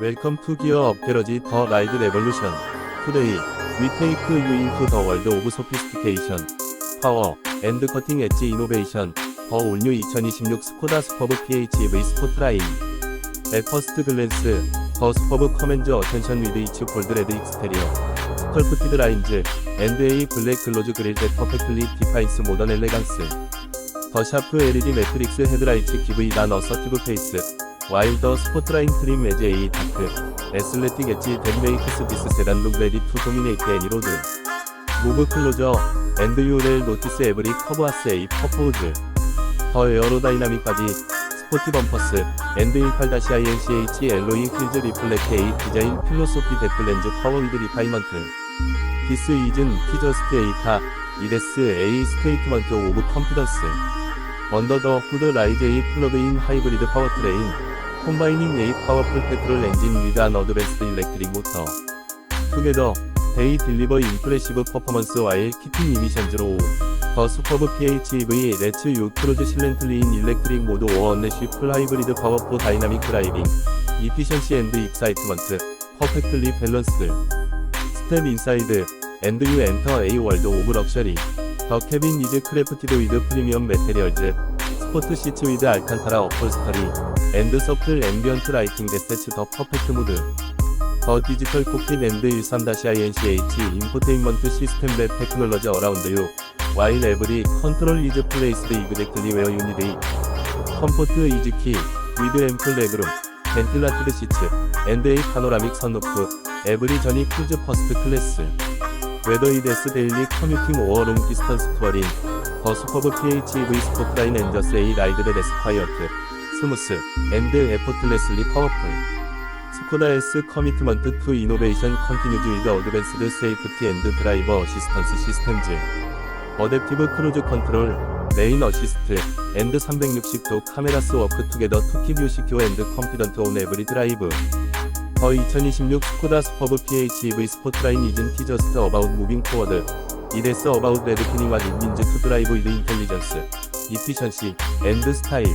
웰컴 투 기어 업데러지 더 라이드 레볼루션. 투데이 위 테이크 유 인투 더 월드 오브 소피스티케이션. 파워 앤드 커팅 엣지 이노베이션. 더 올뉴 2026 스코다 스퍼브 PHEV 스포트라인. 에퍼스트 글랜스 더 스퍼브 커맨즈 어텐션 위드 이츠 골드 레드 익스테리어. 스컬프티드 라인즈 앤드 A 블랙 글로즈 그릴 데 퍼펙트리 디파인스 모던 엘레강스. 더 샤프 LED 매트릭스 헤드라이트 기브이 난 어서티브 페이스. 와일더 스포트라인 트림 에제 이 다크 에슬레틱 엣지 댄 메이크스 디스 세단 룩 레디 투 도미네이트 애니 로드 무브 클로저 앤드 유렐 노티스 에브리 커브아스 에이 퍼포즈 더 에어로다이나믹 바디 스포티 범퍼스 앤드 18-INCH 엘로이 필즈 리플렉트 에이 디자인 필로소피 데플렌즈 커버위드 리파이먼트 디스 이즌 티저스트 에이타 이데스 에이 스테이트먼트 오브 컴퓨더스. 언더더 후드 라이제이 플러그인 하이브리드 파워트레인 콤바이닝 에이 파워풀 페트롤 엔진 위단 어드밴스 일렉트릭 모터 투게더 데이 딜리버 인프레시브 퍼포먼스 와일 키팅 이미션즈로 더 수퍼브 PHEV 레츠 유크루즈 실렌틀리인 일렉트릭 모드 5 언내쉬 풀 하이브리드 파워포 다이나믹 드라이빙 이피션시 앤드 익사이트먼트 퍼펙틀리 밸런스 스텝 인사이드 앤드 유 엔터 A 월드 오브 럭셔리 더 캐빈 위드 크래프티드 위드 프리미엄 메테리얼즈 스포트 시트 위드 알칸타라 어폴스터리 앤드 서클 앰비언트 라이팅 데세츠 더 퍼펙트 무드. 더 디지털 코핏 앤드 13-INCH 인포테인먼트 시스템 배 테크놀로지 어라운드 유 와일 에브리 컨트롤 이즈 플레이스드 이그젝틀리 웨어 유니데이 컴포트 이즈 키 위드 앰플 레그룸 벤틀라티드 시츠 앤드 에이 파노라믹 선루프 에브리 전이 크루즈 퍼스트 클래스. 웨더이데스 데일리 커뮤팅 오어 롱디스턴 스토어링 더 스퍼브 PHEV 스포트라인 엔더 세이 라이드드 데스콰이어트 스무스 앤드 에포틀레슬리 파워풀 스코다에스 커미트먼트 투 이노베이션 컨티뉴즈 위드 어드밴스드 세이프티 앤드 드라이버 어시스턴스 시스템즈 어댑티브 크루즈 컨트롤 레인 어시스트 앤드 360도 카메라스 워크 투게더 투킵 유시큐 앤드 컴피던트 온 에브리 드라이브 더 2026 코다 스 퍼브 PHEV 스포트라인 이즌 티저스트 어바웃 무빙 포워드. 이데스 어바웃 레드키닝 왓 인민즈 투 드라이브 이드 인텔리전스. 이피션시 앤드 스타일.